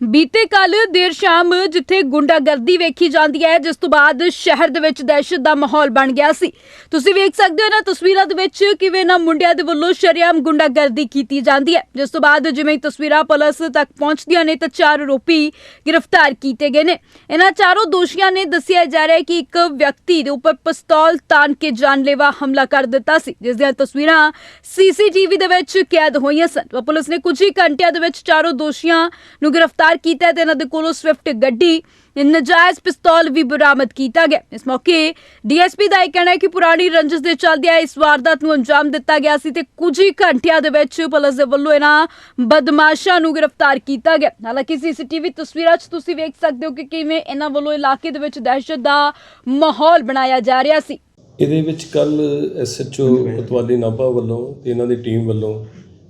ਬੀਤੇ ਕੱਲ ਦੇਰ ਸ਼ਾਮ ਜਿੱਥੇ ਗੁੰਡਾਗਰਦੀ ਵੇਖੀ ਜਾਂਦੀ ਹੈ, ਜਿਸ ਤੋਂ ਬਾਅਦ ਸ਼ਹਿਰ ਦੇ ਵਿੱਚ ਦਹਿਸ਼ਤ ਦਾ ਮਾਹੌਲ ਬਣ ਗਿਆ ਸੀ। ਤੁਸੀਂ ਵੇਖ ਸਕਦੇ ਹੋ ਨਾ ਤਸਵੀਰਾਂ ਦੇ ਵਿੱਚ ਕਿਵੇਂ ਨਾ ਮੁੰਡਿਆਂ ਦੇ ਵੱਲੋਂ ਸ਼ਰੇਆਮ ਗੁੰਡਾਗਰਦੀ ਕੀਤੀ ਜਾਂਦੀ ਹੈ। ਜਿਸ ਤੋਂ ਬਾਅਦ ਜਿਵੇਂ ਤਸਵੀਰਾਂ ਪੁਲਿਸ ਤੱਕ ਪਹੁੰਚਦੀਆਂ ਨੇ, ਤਾਂ ਚਾਰ ਆਰੋਪੀ ਗ੍ਰਿਫਤਾਰ ਕੀਤੇ ਗਏ ਨੇ। ਇਹਨਾਂ ਚਾਰੋਂ ਦੋਸ਼ੀਆਂ ਨੇ ਦੱਸਿਆ ਜਾ ਰਿਹਾ ਹੈ ਕਿ ਇੱਕ ਵਿਅਕਤੀ ਦੇ ਉੱਪਰ ਪਿਸਤੌਲ ਤਾਨ ਕੇ ਜਾਨਲੇਵਾ ਹਮਲਾ ਕਰ ਦਿੱਤਾ ਸੀ, ਜਿਸ ਦੀਆਂ ਤਸਵੀਰਾਂ ਸੀਸੀਟੀਵੀ ਦੇ ਵਿੱਚ ਕੈਦ ਹੋਈਆਂ ਸਨ। ਪੁਲਿਸ ਨੇ ਕੁਝ ਹੀ ਘੰਟਿਆਂ ਦੇ ਵਿੱਚ ਚਾਰੋਂ ਦੋਸ਼ੀਆਂ ਨੂੰ ਗ੍ਰਿਫਤਾਰ ਕੀਤਾ ਤੇ ਇਹਨਾਂ ਦੇ ਕੋਲੋਂ ਸਵਿਫਟ ਗੱਡੀ, ਨਜਾਇਜ਼ ਪਿਸਤੌਲ ਵੀ ਬਰਾਮਦ ਕੀਤਾ ਗਿਆ। ਇਸ ਮੌਕੇ ਡੀਐਸਪੀ ਦਾ ਇਹ ਕਹਿਣਾ ਹੈ ਕਿ ਪੁਰਾਣੀ ਰੰਜਿਸ਼ ਦੇ ਚੱਲਦਿਆਂ ਇਸ ਵਾਰਦਾਤ ਨੂੰ ਅੰਜਾਮ ਦਿੱਤਾ ਗਿਆ ਸੀ ਤੇ ਕੁਝ ਹੀ ਘੰਟਿਆਂ ਦੇ ਵਿੱਚ ਪੁਲਿਸ ਦੇ ਵੱਲੋਂ ਇਹਨਾਂ ਬਦਮਾਸ਼ਾਂ ਨੂੰ ਗ੍ਰਿਫਤਾਰ ਕੀਤਾ ਗਿਆ। ਹਾਲਾਂਕਿ ਸੀਸੀਟੀਵੀ ਤਸਵੀਰਾਂ 'ਚ ਤੁਸੀਂ ਵੇਖ ਸਕਦੇ ਹੋ ਕਿ ਕਿਵੇਂ ਇਹਨਾਂ ਵੱਲੋਂ ਇਲਾਕੇ ਦੇ ਵਿੱਚ ਦਹਿਸ਼ਤ ਦਾ ਮਾਹੌਲ ਬਣਾਇਆ ਜਾ ਰਿਹਾ ਸੀ। ਇਹਦੇ ਵਿੱਚ ਕੱਲ ਐਸਐਚਓ ਕੋਤਵਾਲੀ ਨਾਭਾ ਵੱਲੋਂ ਤੇ ਇਹਨਾਂ ਦੀ ਟੀਮ ਵੱਲੋਂ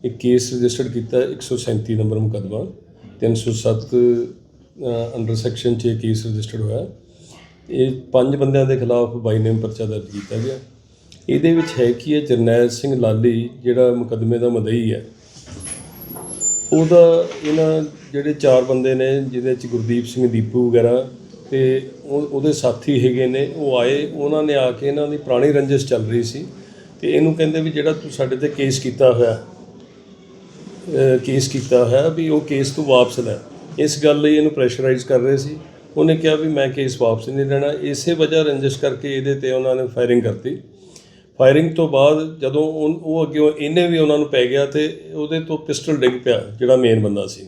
ਇੱਕ ਕੇਸ ਰਜਿਸਟਰਡ ਕੀਤਾ 137 ਨੰਬਰ ਮੁਕੱਦਮਾ। 307 ਅੰਡਰ ਸੈਕਸ਼ਨ 'ਚ ਇਹ ਕੇਸ ਰਜਿਸਟਰਡ ਹੋਇਆ। ਇਹ ਪੰਜ ਬੰਦਿਆਂ ਦੇ ਖਿਲਾਫ ਬਾਈ ਨੇਮ ਪਰਚਾ ਦਰਜ ਕੀਤਾ ਗਿਆ। ਇਹਦੇ ਵਿੱਚ ਹੈ ਕਿ ਇਹ ਜਰਨੈਲ ਸਿੰਘ ਲਾਲੀ, ਜਿਹੜਾ ਮੁਕੱਦਮੇ ਦਾ ਮਦਈ ਹੈ, ਉਹਦਾ ਇਹਨਾਂ ਜਿਹੜੇ ਚਾਰ ਬੰਦੇ ਨੇ, ਜਿਹਦੇ ਵਿੱਚ ਗੁਰਦੀਪ ਸਿੰਘ ਦੀਪੂ ਵਗੈਰਾ ਤੇ ਉਹ- ਉਹਦੇ ਸਾਥੀ ਹੈਗੇ ਨੇ, ਉਹ ਆਏ, ਉਹਨਾਂ ਨੇ ਆ ਕੇ ਇਹਨਾਂ ਦੀ ਪੁਰਾਣੀ ਰੰਜਿਸ਼ ਚੱਲ ਰਹੀ ਸੀ ਤੇ ਇਹਨੂੰ ਕਹਿੰਦੇ ਵੀ ਜਿਹੜਾ ਤੂੰ ਸਾਡੇ ਤੇ ਕੇਸ ਕੀਤਾ ਹੋਇਆ ਕੇਸ ਕੀਤਾ ਹੋਇਆ ਵੀ ਉਹ ਕੇਸ ਤੋਂ ਵਾਪਸ ਲੈ। ਇਸ ਗੱਲ ਲਈ ਇਹਨੂੰ ਪ੍ਰੈਸ਼ਰਾਈਜ਼ ਕਰ ਰਹੇ ਸੀ। ਉਹਨੇ ਕਿਹਾ ਵੀ ਮੈਂ ਕੇਸ ਵਾਪਸ ਨਹੀਂ ਲੈਣਾ। ਇਸੇ ਵਜ੍ਹਾ ਰੰਜਿਸ਼ ਕਰਕੇ ਇਹਦੇ ਤੇ ਉਹਨਾਂ ਨੇ ਫਾਇਰਿੰਗ ਕਰਤੀ। ਫਾਇਰਿੰਗ ਤੋਂ ਬਾਅਦ ਜਦੋਂ ਉਹ ਉਹ ਅੱਗੇ ਇਹਨੇ ਵੀ ਉਹਨਾਂ ਨੂੰ ਪੈ ਗਿਆ ਤੇ ਉਹਦੇ ਤੋਂ ਪਿਸਟਲ ਡਿੱਗ ਪਿਆ, ਜਿਹੜਾ ਮੇਨ ਬੰਦਾ ਸੀ।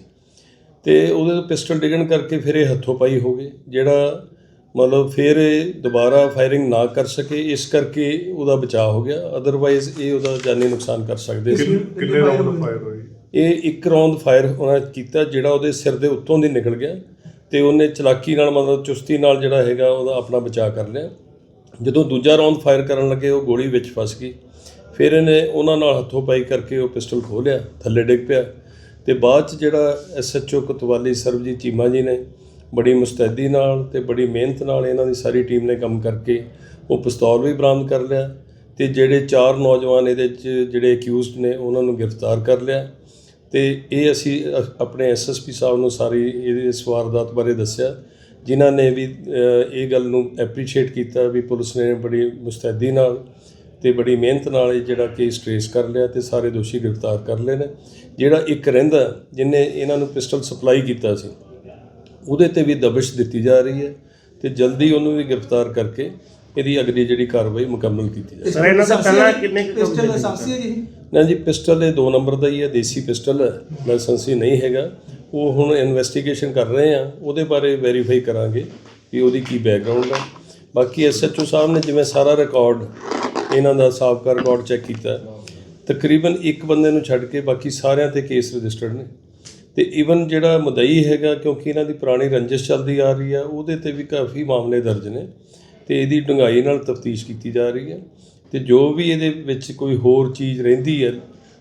ਤੇ ਉਹਦੇ ਤੋਂ ਪਿਸਟਲ ਡਿੱਗਣ ਕਰਕੇ ਫਿਰ ਇਹ ਹੱਥੋਂ ਪਾਈ ਹੋ ਗਈ, ਜਿਹੜਾ ਮਤਲਬ ਫਿਰ ਇਹ ਦੁਬਾਰਾ ਫਾਇਰਿੰਗ ਨਾ ਕਰ ਸਕੇ, ਇਸ ਕਰਕੇ ਉਹਦਾ ਬਚਾਅ ਹੋ ਗਿਆ। ਅਦਰਵਾਈਜ਼ ਇਹ ਉਹਦਾ ਜਾਨੀ ਨੁਕਸਾਨ ਕਰ ਸਕਦੇ ਸੀ। ਕਿੰਨੇ ਰਾਉਂਡ ਫਾਇਰ ਹੋਏ? ਇਹ ਇੱਕ ਰੌਂਦ ਫਾਇਰ ਉਹਨਾਂ ਕੀਤਾ ਜਿਹੜਾ ਉਹਦੇ ਸਿਰ ਦੇ ਉੱਤੋਂ ਦੀ ਨਿਕਲ ਗਿਆ ਤੇ ਉਹਨੇ ਚਲਾਕੀ ਨਾਲ ਮਤਲਬ ਚੁਸਤੀ ਨਾਲ ਜਿਹੜਾ ਹੈਗਾ ਉਹਦਾ ਆਪਣਾ ਬਚਾਅ ਕਰ ਲਿਆ। ਜਦੋਂ ਦੂਜਾ ਰੌਂਦ ਫਾਇਰ ਕਰਨ ਲੱਗੇ, ਉਹ ਗੋਲੀ ਵਿੱਚ ਫਸ ਗਈ। ਫਿਰ ਇਹਨੇ ਉਹਨਾਂ ਨਾਲ ਹੱਥੋਂ ਪਾਈ ਕਰਕੇ ਉਹ ਪਿਸਟਲ ਖੋਹ ਲਿਆ, ਥੱਲੇ ਡਿੱਗ ਪਿਆ। ਤੇ ਬਾਅਦ ਚ ਜਿਹੜਾ ਐਸਐਚਓ ਕਤਵਾਲੀ ਸਰਬਜੀਤ ਚੀਮਾ ਜੀ ਨੇ ਬੜੀ ਮੁਸਤੈਦੀ ਨਾਲ ਤੇ ਬੜੀ ਮਿਹਨਤ ਨਾਲ ਇਹਨਾਂ ਦੀ ਸਾਰੀ ਟੀਮ ਨੇ ਕੰਮ ਕਰਕੇ ਉਹ ਪਿਸਤੌਲ ਵੀ ਬਰਾਮਦ ਕਰ ਲਿਆ ਤੇ ਜਿਹੜੇ ਚਾਰ ਨੌਜਵਾਨ ਇਹਦੇ ਚ ਜਿਹੜੇ ਅਕਿਊਜ਼ਡ ਨੇ, ਉਹਨਾਂ ਨੂੰ ਗ੍ਰਿਫਤਾਰ ਕਰ ਲਿਆ। ਤੇ ਇਹ ਅਸੀਂ ਅ- ਆਪਣੇ ਐਸਐਸਪੀ ਸਾਹਿਬ ਨੂੰ ਸਾਰੀ ਇਹਦੇ ਇਸ ਵਾਰਦਾਤ ਬਾਰੇ ਦੱਸਿਆ, ਜਿਨ੍ਹਾਂ ਨੇ ਵੀ ਇਹ ਗੱਲ ਨੂੰ ਐਪਰੀਸ਼ੀਏਟ ਕੀਤਾ ਵੀ ਪੁਲਿਸ ਨੇ ਬੜੀ ਮੁਸਤੈਦੀ ਨਾਲ ਤੇ ਬੜੀ ਮਿਹਨਤ ਨਾਲ ਇਹ ਜਿਹੜਾ ਕੇਸ ਟ੍ਰੇਸ ਕਰ ਲਿਆ ਤੇ ਸਾਰੇ ਦੋਸ਼ੀ ਗ੍ਰਿਫਤਾਰ ਕਰ ਲਏ ਨੇ। ਜਿਹੜਾ ਇੱਕ ਰਹਿੰਦਾ ਜਿਨੇ ਇਹਨਾਂ ਨੂੰ ਪਿਸਟਲ ਸਪਲਾਈ ਕੀਤਾ ਸੀ, ਉਹਦੇ ਤੇ ਵੀ ਦਬਿਸ਼ ਦਿੱਤੀ ਜਾ ਰਹੀ ਹੈ ਤੇ ਜਲਦੀ ਉਹਨੂੰ ਵੀ ਗ੍ਰਿਫਤਾਰ ਕਰਕੇ ਇਹਦੀ ਅਗਲੀ ਜਿਹੜੀ ਕਾਰਵਾਈ ਮੁਕੰਮਲ ਕੀਤੀ ਜਾਵੇ। ਸਰ, ਇਹਨਾਂ ਤੋਂ ਪਹਿਲਾਂ ਕਿੰਨੇ ਕੁ ਪਿਸਟਲ ਕੰਮ ਲਾਇਸੈਂਸੀ ਹੈ ਜੀ ਨਾ ਜੀ ਪਿਸਟਲ ਇਹ 2 ਨੰਬਰ ਦਾ ਹੀ ਹੈ ਦੇਸੀ ਪਿਸਟਲ ਹੈ ਲਾਇਸੈਂਸੀ ਨਹੀਂ ਹੈਗਾ। ਉਹ ਹੁਣ ਇਨਵੈਸਟੀਗੇਸ਼ਨ ਕਰ ਰਹੇ ਆ ਉਹਦੇ ਬਾਰੇ ਵੈਰੀਫਾਈ ਕਰਾਂਗੇ ਕਿ ਉਹਦੀ ਕੀ ਬੈਕਗ੍ਰਾਉਂਡ ਹੈ ਬਾਕੀ ਐਸਐਚਓ ਸਾਹਿਬ ਨੇ ਜਿਵੇਂ ਸਾਰਾ ਰਿਕਾਰਡ ਇਹਨਾਂ ਦਾ ਸਾਬਕਾ ਰਿਕਾਰਡ ਚੈੱਕ ਕੀਤਾ। ਤਕਰੀਬਨ ਇੱਕ ਬੰਦੇ ਨੂੰ ਛੱਡ ਕੇ ਬਾਕੀ ਸਾਰਿਆਂ ਤੇ ਕੇਸ ਰਜਿਸਟਰਡ ਨੇ। ਤੇ ਇਵਨ ਜਿਹੜਾ ਮਦਈ ਹੈਗਾ ਕਿਉਂਕਿ ਇਹਨਾਂ ਦੀ ਪੁਰਾਣੀ ਰੰਜਿਸ਼ ਚੱਲਦੀ ਆ ਰਹੀ ਆ ਉਹਦੇ ਤੇ ਵੀ ਕਾਫੀ ਮਾਮਲੇ ਦਰਜ ਨੇ। ਤੇ ਇਹਦੀ ਡੂੰਘਾਈ ਨਾਲ ਤਫਤੀਸ਼ ਕੀਤੀ ਜਾ ਰਹੀ ਹੈ ਤੇ ਜੋ ਵੀ ਇਹਦੇ ਵਿੱਚ ਕੋਈ ਹੋਰ ਚੀਜ਼ ਰਹਿੰਦੀ ਹੈ